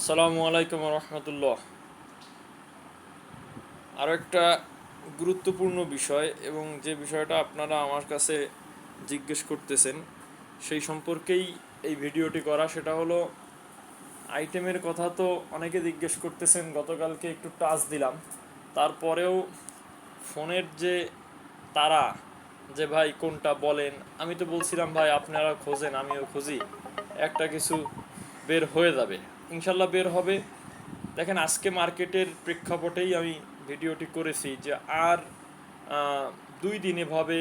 আসসালামু আলাইকুম রহমতুল্লাহ আরও একটা গুরুত্বপূর্ণ বিষয় এবং যে বিষয়টা আপনারা আমার কাছে জিজ্ঞেস করতেছেন, সেই সম্পর্কেই এই ভিডিওটি করা। সেটা হলো, আইটেমের কথা তো অনেকে জিজ্ঞেস করতেছেন, গতকালকে একটু টাচ দিলাম। তারপরেও ফোনের যে তারা, যে ভাই কোনটা বলেন, আমি তো বলছিলাম, ভাই আপনারা খোঁজেন, আমিও খুঁজি। একটা কিছু বের হয়ে যাবে। ইনশাল্লাহ বের হবে। দেখেন, আজকে মার্কেটের প্রেক্ষাপটেই আমি ভিডিওটি করেছি যে আর দুই দিন এভাবে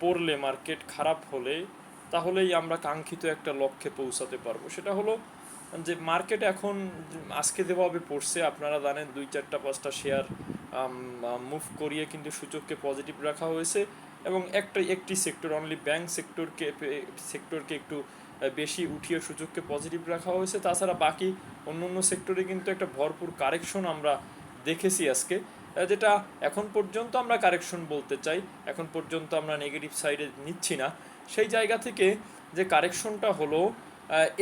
পড়লে মার্কেট খারাপ হলে তাহলেই আমরা কাঙ্ক্ষিত একটা লক্ষ্যে পৌঁছাতে পারব। সেটা হলো যে মার্কেট এখন আজকে যেভাবে পড়ছে, আপনারা জানেন দুই চারটা, পাঁচটা শেয়ার মুভ করিয়ে কিন্তু সূচককে পজিটিভ রাখা হয়েছে এবং একটা, একটি সেক্টর অনলি ব্যাংক সেক্টরকে সেক্টরকে একটু বেশি উঠিয়ে সূচককে পজিটিভ রাখা হয়েছে। তাছাড়া বাকি অন্য অন্য সেক্টরে কিন্তু একটা ভরপুর কারেকশন আমরা দেখেছি আজকে। যেটা এখন পর্যন্ত আমরা কারেকশন বলতে চাই, এখন পর্যন্ত আমরা নেগেটিভ সাইডে নিচ্ছি না। সেই জায়গা থেকে যে কারেকশনটা হলো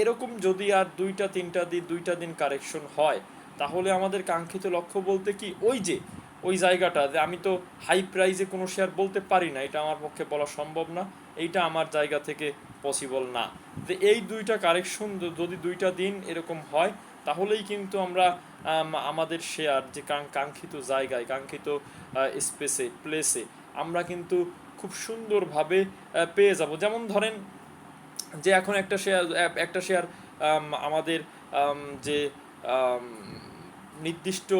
এরকম যদি আর দুইটা, তিনটা দিন দুইটা দিন কারেকশন হয়, তাহলে আমাদের কাঙ্ক্ষিত লক্ষ্য বলতে কি? ওই যে, ওই জায়গাটা, যে আমি তো হাই প্রাইজে কোনো শেয়ার বলতে পারি না, এটা আমার পক্ষে বলা সম্ভব না। এইটা আমার জায়গা থেকে পসিবল না। যে এই দুইটা কারেকশন যদি দুইটা দিন এরকম হয়, তাহলেই কিন্তু আমরা আমাদের শেয়ার যে কাঙ্ক্ষিত জায়গায়, কাঙ্ক্ষিত স্পেসে প্লেসে আমরা কিন্তু খুব সুন্দরভাবে পেয়ে যাব। যেমন ধরেন যে এখন একটা শেয়ার একটা শেয়ার আমাদের যে নির্দিষ্ট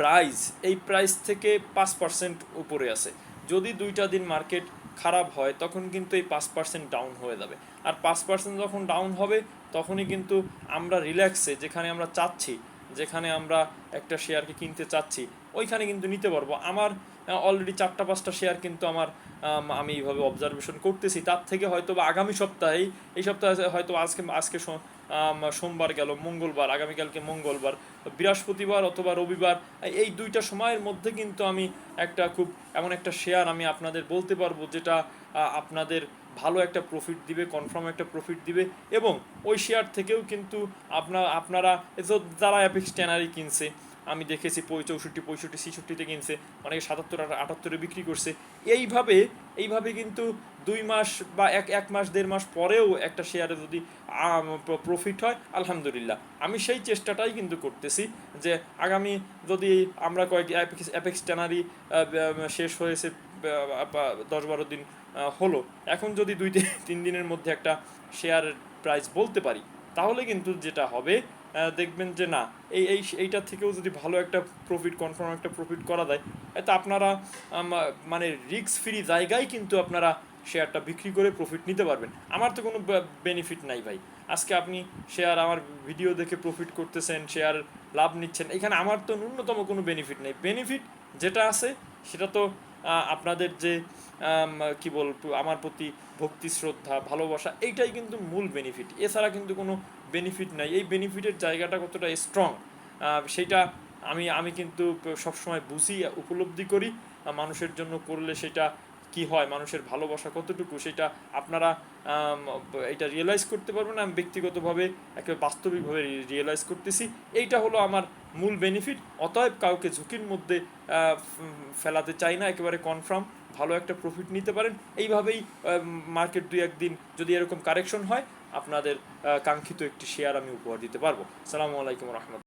প্রাইস এই প্রাইস থেকে পাঁচ পার্সেন্ট উপরে আছে। যদি দুইটা দিন মার্কেট খারাপ হয়, তখন কিন্তু এই পাঁচ পার্সেন্ট ডাউন হয়ে যাবে। আর পাঁচ পার্সেন্ট যখন ডাউন হবে, তখনই কিন্তু আমরা রিল্যাক্সে যেখানে আমরা চাচ্ছি, যেখানে আমরা একটা শেয়ারকে কিনতে চাচ্ছি, ওইখানে কিন্তু নিতে পারব। আমার অলরেডি চারটা পাঁচটা শেয়ার কিন্তু আমার, আমি এইভাবে অবজারভেশন করতেছি। তার থেকে হয়তো বা আগামী সপ্তাহেই, এই সপ্তাহে হয়তো আজকে আজকে সোমবার গেল, মঙ্গলবার, আগামীকালকে মঙ্গলবার, বৃহস্পতিবার অথবা রবিবার, এই দুইটা সময়ের মধ্যে কিন্তু আমি একটা খুব এমন একটা শেয়ার আমি আপনাদের বলতে পারব যেটা আপনাদের ভালো একটা প্রফিট দিবে কনফার্ম একটা প্রফিট দিবে এবং ওই শেয়ার থেকেও কিন্তু আপনার আপনারা যারা অ্যাপিক্স ট্যানারি কিনছে, আমি দেখেছি চৌষট্টি পঁয়ষট্টি, ছেষট্টিতে কিনছে, অনেকে সাতাত্তর আটা- আটাত্তরে বিক্রি করছে, এইভাবে এইভাবে কিন্তু দুই মাস বা এক এক মাস, দেড় মাস পরেও একটা শেয়ারে যদি প্রফিট হয়, আলহামদুলিল্লাহ। আমি সেই চেষ্টাটাই কিন্তু করতেছি যে আগামী যদি আমরা কয়েক অ্যাপেক্স অ্যাপেক্স ট্যানারি শেষ হয়েছে দশ, বারো দিন হলো, এখন যদি দুই, তিন- দিনের মধ্যে একটা শেয়ার প্রাইস বলতে পারি, তাহলে কিন্তু যেটা হবে দেখবেন যে না, এই এই, এইটা থেকেও যদি ভালো একটা প্রফিট কনফার্ম একটা প্রফিট করা যায়, এতে আপনারা মানে রিস্ক ফ্রি জায়গায় কিন্তু আপনারা শেয়ারটা বিক্রি করে প্রফিট নিতে পারবেন। আমার তো কোনো বেনিফিট নাই ভাই। আজকে আপনি শেয়ার আমার ভিডিও দেখে প্রফিট করতেছেন, শেয়ার লাভ নিচ্ছেন, এখানে আমার তো ন্যূনতম কোনো বেনিফিট নেই। বেনিফিট যেটা আছে, সেটা তো আপনাদের যে কি বলব, আমার প্রতি ভক্তি, শ্রদ্ধা, ভালোবাসা, এইটাই কিন্তু মূল বেনিফিট এছাড়া কিন্তু কোনো বেনিফিট নাই। এই বেনিফিটের জায়গাটা কতটা স্ট্রং সেটা আমি আমি কিন্তু সবসময় বুঝি, উপলব্ধি করি। মানুষের জন্য করলে সেটা কি হয়, মানুষের ভালোবাসা কতটুকু, সেটা আপনারা এটা রিয়েলাইজ করতে পারবেন। আমি ব্যক্তিগতভাবে একেবারে বাস্তবিকভাবে রিয়েলাইজ করতেছি। এইটা হলো আমার মূল বেনিফিট অতএব কাউকে ঝুঁকির মধ্যে ফেলাতে চাই না, একেবারে কনফার্ম ভালো একটা প্রফিট নিতে পারেন। এইভাবেই মার্কেট দুই একদিন যদি এরকম কারেকশন হয়, আপনাদের কাঙ্ক্ষিত একটি শেয়ার আমি উপহার দিতে পারব। সালামু আলাইকুম রহমতুল্লাহ।